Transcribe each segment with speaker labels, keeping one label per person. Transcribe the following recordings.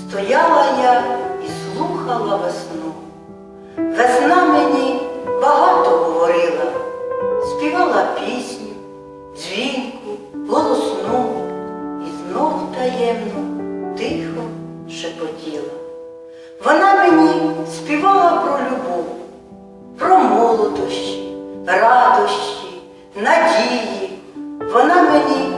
Speaker 1: Стояла я і слухала весну. Весна мені багато говорила, співала пісню, дзвінку, голосну і знов таємно, тихо шепотіла. Вона мені співала про любов, про молодощі, радощі, надії. Вона мені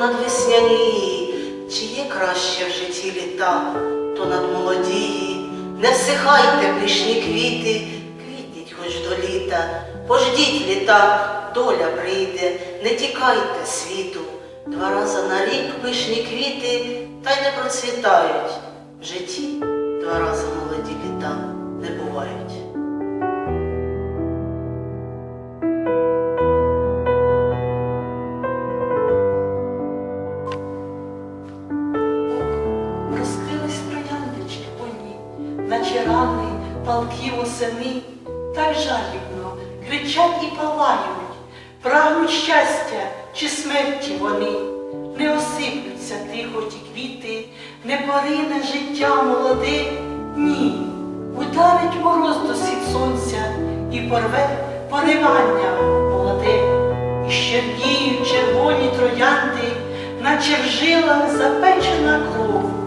Speaker 2: то надвесняні, чи є краще в житті літа, то над молодії, не всихайте пишні квіти, квітніть хоч до літа, пождіть літа, доля прийде, не тікайте світу. Два рази на рік пишні квіти та й не процвітають. В житті два рази молоді літа не бувають.
Speaker 3: Наче рани, палки осени, та й жалібно кричать і палають, прагнуть щастя чи смерті вони, не осиплються тихо ті квіти, не порине життя молоде, ні, ударить мороз до схід сонця і порве поривання молоде. І щербіють червоні троянди, наче в жилах запечена кров.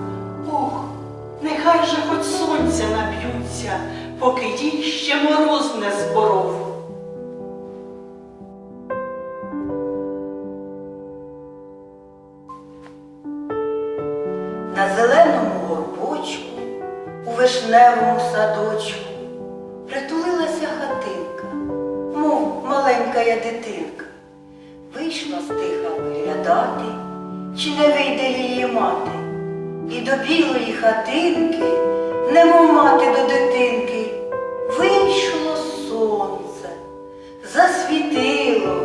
Speaker 3: Нехай же хоч сонця наб'ються, поки їх ще мороз не зборов.
Speaker 1: На зеленому горбочку, у вишневому садочку притулилася хатинка, мов маленька я дитинка. Вийшла стиха виглядати, чи не вийде її мати, і до білої хатинки, немов мати до дитинки, вийшло сонце, засвітило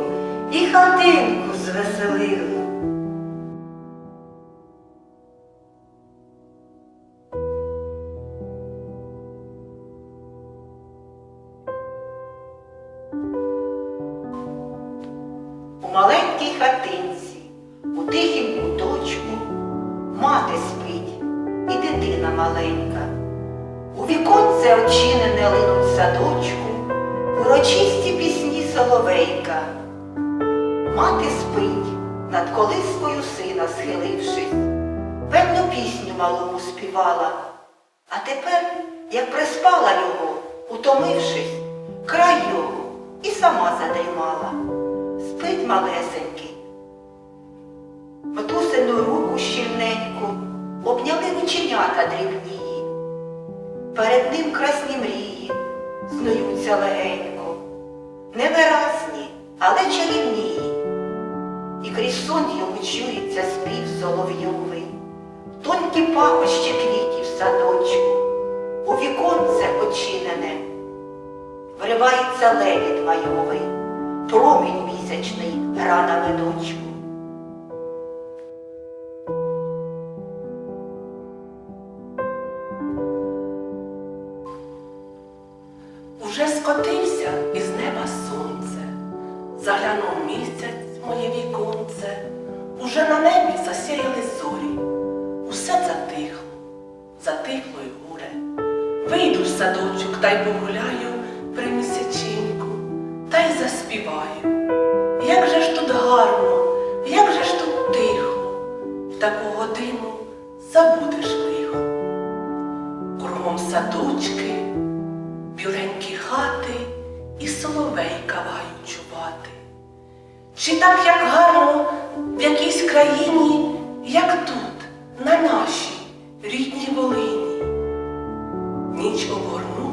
Speaker 1: і хатинку звеселило. У маленькій хатинці, маленька. У віконце очинене линуть садочку, урочисті пісні соловейка. Мати спить, над колискою сина схилившись, певну пісню малому співала. А тепер, як приспала його, утомившись, край його і сама задрімала. Спить малесенький. Матусину руку щільненьку рученята дрібнії. Перед ним красні мрії снуються легенько, невиразні, але чарівнії. І крізь сон йому чується спів соловйовий, тонкі пахощі квітів садочку, у віконце очинене, вривається левіт майовий, промінь місячний гра на.
Speaker 4: Заглянув місяць моє віконце, уже на небі засяяли зорі, усе затихло, затихло й горе. Вийду в садочок та й погуляю при місячинку, та й заспіваю. Як же ж тут гарно, як же ж тут тихо, в таку годину забудеш лихо. Кругом садочки біленькі хати і соловейка вають чувати. Чи так як гарно в якійсь країні, як тут, на нашій рідній Волині? Ніч обгорнула